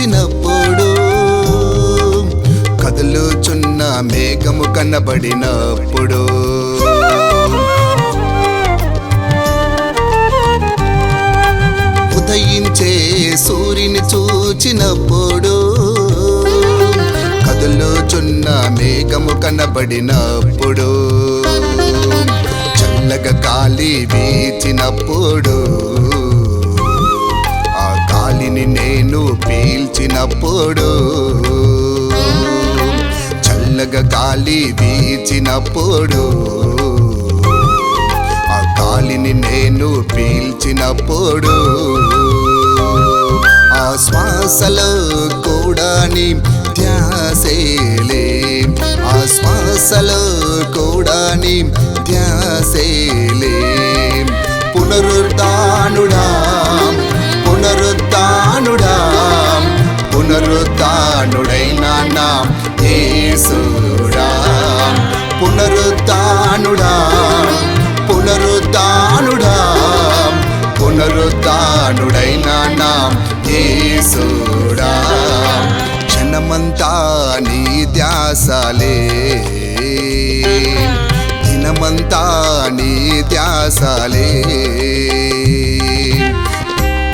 చూచినప్పుడు కదులుచున్న మేఘము కనబడినప్పుడు. ఉదయించే సూర్యుని చూచినప్పుడు కదులుచున్న మేఘము కనబడినప్పుడు చల్లగా కాలి వీచినప్పుడు ఆ కాలిని నేను వీచినప్పుడు చల్లగా గాలి వీచినప్పుడు ఆ గాలిని నేను పీల్చినప్పుడు ఆ శ్వాసలో కూడా నీ ధ్యాసేలే ఆ శ్వాసలో కూడా నీ ధ్యాసేలే పునరుద్ధ పునరుద్ధానుడైన నా యేసుడా పునరుద్ధానుడా పునరుద్ధానుడా పునరుద్ధానుడైన నా యేసుడా క్షణమంతా నీ ధ్యాసలే దినమంతా నీ ధ్యాసలే